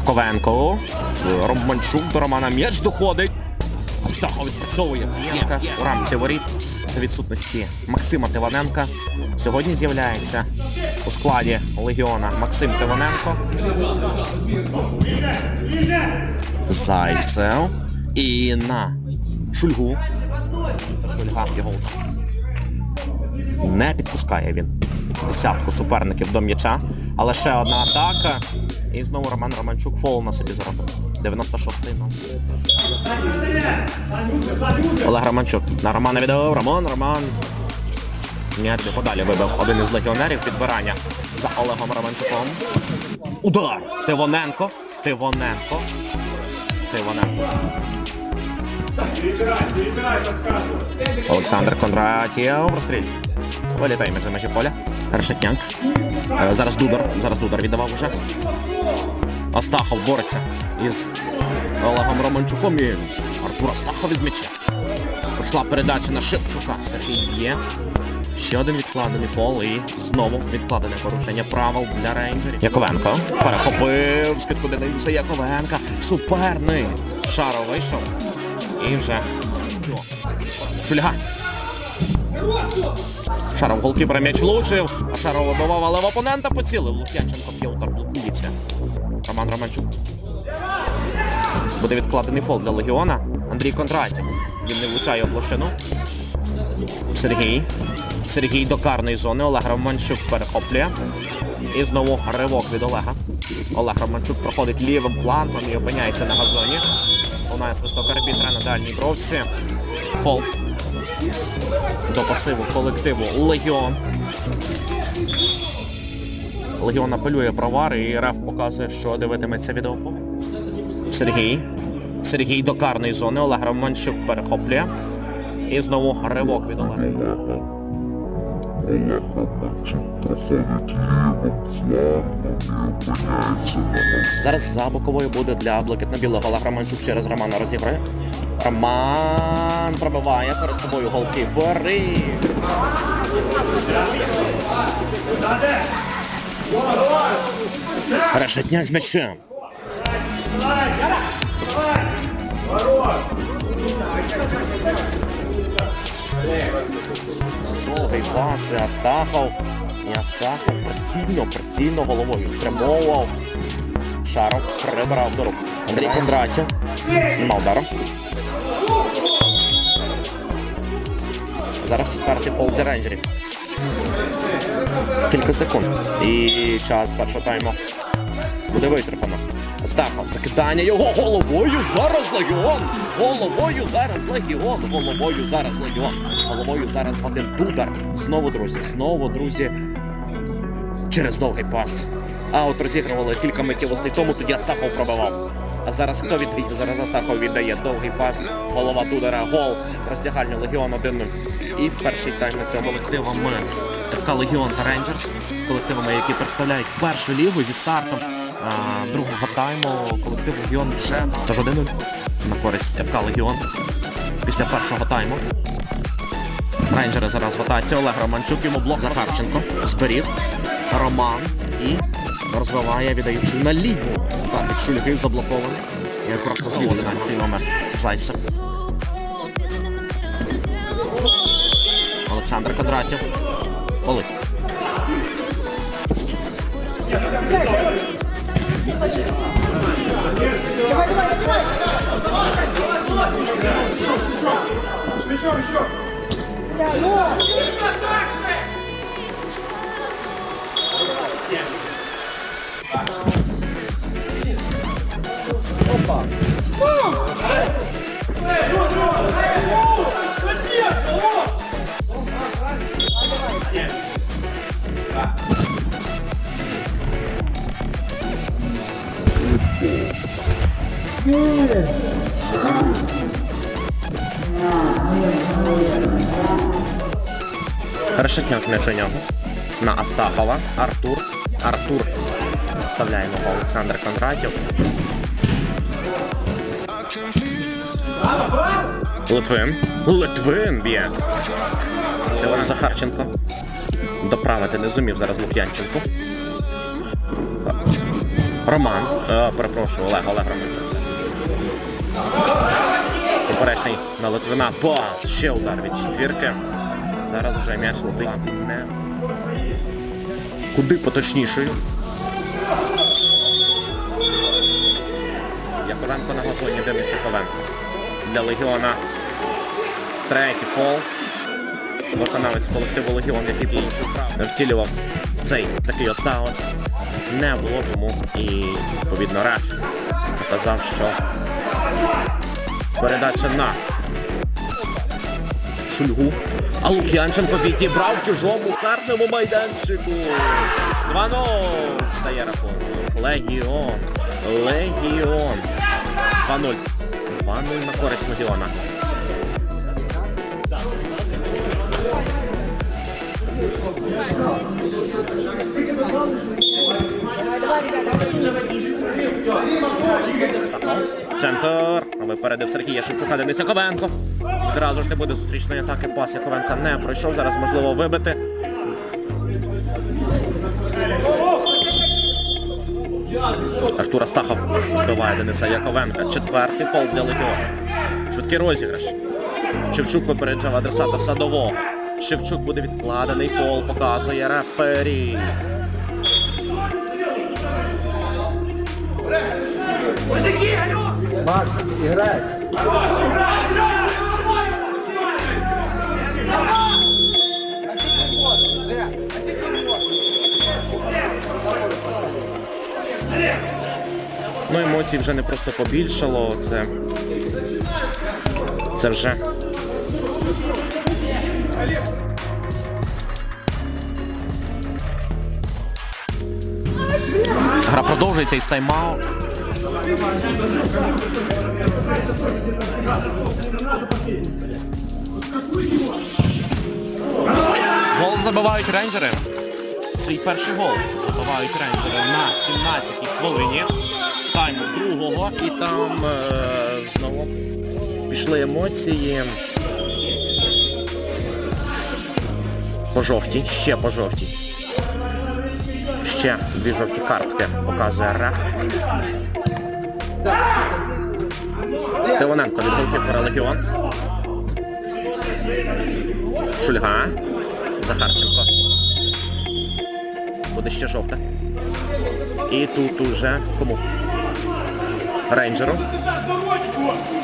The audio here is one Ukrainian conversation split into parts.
Яковенко. Романчук до Романа м'яч доходить. Астахов відпрацьовує П'єнка у рамці воріт. За відсутності Максима Тиваненка. Сьогодні з'являється у складі Легіона Максим Тиваненко. Зайцев. І на Шульгу. Шульга його не підпускає він десятку суперників до м'яча. Але ще одна атака. І знову Роман Романчук фол на собі заробив. 96-й номер. Олег Романчук. На Романа віддав. Роман, Роман. М'яч подалі вибив один із легіонерів. Підбирання за Олегом Романчуком. Удар! Тивоненко. Тивоненко. Тивоненко. Олександр Кондратєв. Простріль. Вилітає між межі поля. Решетняк. Е, Зараз Дудар. Зараз Дудар віддавав уже. Астахов бореться із Олегом Романчуком і Артур Астахов із м'яча. Прийшла передача на Шевчука. Сергій є. Ще один відкладений фол і знову відкладене порушення правил для рейнджерів. Яковенко перехопив скидку Дениса Яковенка. Суперник. Шаров вийшов. І вже. Шульга. Шаров голкіпера м'яч влучив, а Шаров вибивав, але в опонента поцілив. Лук'янченко удар блокується. Роман Романчук. Буде відкладений фол для Легіона. Андрій Кондратів. Він не влучає у площину. Сергій. Сергій до карної зони. Олег Романчук перехоплює. І знову ривок від Олега. Олег Романчук проходить лівим флангом і опиняється на газоні. Лунає свисток арбітра на дальній бровці. Фол до пасиву колективу Легіон. Легіон апелює провар і Реф показує, що дивитиметься відеоповідь. Сергій. Сергій до карної зони. Олег Романчук перехоплює. І знову ривок від Олега. Олег Романчук проходить лівим флангом і опиняється на. Зараз за боковою буде для блакитно-білого Олег через Романа розіграє. Роман пробиває перед собою голкіпери. Решетняк з м'ячем. Довгий пас, і Астахов. І Астахов прицільно, прицільно головою спрямовував. Шаров прибирав до рук. Андрій Кондратів. Нема удару. Зараз четвертий фол для. Кілька секунд. І час першого тайму буде вичерпано. Стахов, закидання його головою зараз легіон! Головою зараз легіон! Головою зараз легіон! Головою зараз Вадим Дудар. Знову, друзі, знову, друзі, через довгий пас. А от розігрували кілька миттєвостей тому, тоді Астахов пробивав. А зараз хто відвідь? Зараз Астахов віддає довгий пас. Голова Дудера, гол. Роздягальня Легіон 1-0. І перший тайм на цьому колективами ФК Легіон та Рейнджерс. Колективами, які представляють першу лігу зі стартом другого тайму. Колектив Легіон вже тож 1-0 на користь ФК Легіон. Після першого тайму. Рейнджери зараз в атаці. Олег Романчук, йому блок Захарченко. Зберіг. Роман і розвиває, віддаючи на ліву. Так, від Шульги заблокований. І акуратно зліво 11 номер Зайцев. Олександр Кондратів. Коли? Решетняк між у нього. На Астахова. Артур. Артур. Вставляє ногу Олександр Кондратів. Литвин. Литвин б'є. Теон Захарченко. Доправити не зумів зараз Лук'янченко. Роман. Е, перепрошую, Олег, Олег Романчук. Поперечний на Литвина. Пас. Ще удар від четвірки. Зараз вже м'яч летить. Не. Куди поточнішою. Яковенко на газоні, Денис Яковенко. Для Легіона. Третій фол. Виконавець колективу Легіон, який порушив право. Втілював цей такий от таун. Не було тому і відповідно реф показав, що передача на Шульгу. А Лук'янченко відібрав чужому карному майданчику. 2-0 стає рахунок. Легіон. Легіон. 2-0. 2-0 на користь Легіона. Центр. Випередив Сергія Шевчука Денис Яковенко. Одразу ж не буде зустрічної атаки. Пас Яковенка не пройшов. Зараз можливо вибити. Артур Астахов збиває Дениса Яковенка. Четвертий фол для Легіона. Швидкий розіграш. Шевчук випереджав адресата садового. Шевчук буде відкладений фол, показує рефері. Макс, играй. Ну, емоцій вже не просто побільшало. Це. Це вже. Гра продовжується із тайм-аут. Гол забивають рейнджери. Свій перший гол забивають рейнджери на 17-й хвилині тайму другого. І там е, знову пішли емоції. По жовтій, ще по жовтій. Ще дві жовті картки показує реф. Тивоненко від голкіпера Легіон. Шульга. Захарченко. Буде ще жовта. І тут уже кому? Рейнджеру.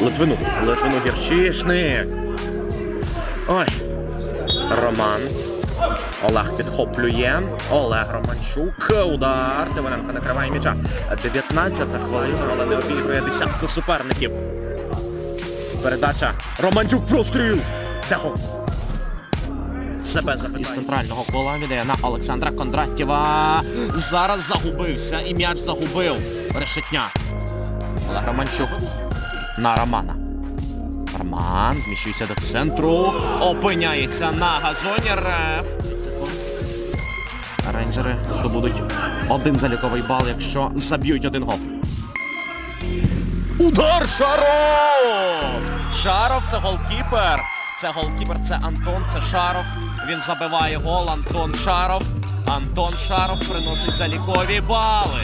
Литвину. Литвину гірчишник. Ой. Роман. Олег підхоплює. Олег Романчук. Удар. Тимоненко накриває м'яча. 19 хвилина, але не обігрує десятку суперників. Передача. Романчук простріл. Де гол? Себе із центрального кола віддає на Олександра Кондратєва. Зараз загубився і м'яч загубив. Решетня. Олег Романчук. На Романа. Роман зміщується до центру. Опиняється на газоні. Реф. Рейнджери здобудуть один заліковий бал, якщо заб'ють один гол. Удар Шаров! Шаров це голкіпер. Це голкіпер, це Антон, це Шаров. Він забиває гол. Антон Шаров. Антон Шаров приносить залікові бали.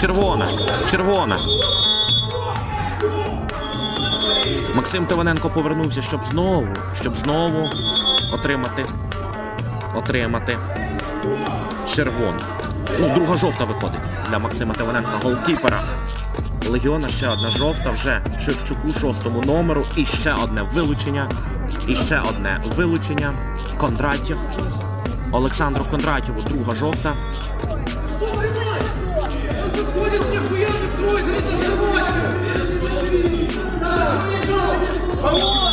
Червона. Червона. Максим Тиваненко повернувся, щоб знову, щоб знову отримати. Отримати червону. Ну, друга жовта виходить для Максима Тиваненка, голкіпера. Легіона ще одна жовта вже Шевчуку шостому номеру. І ще одне вилучення. І ще одне вилучення. Кондратів. Олександру Кондратєву друга жовта. 어?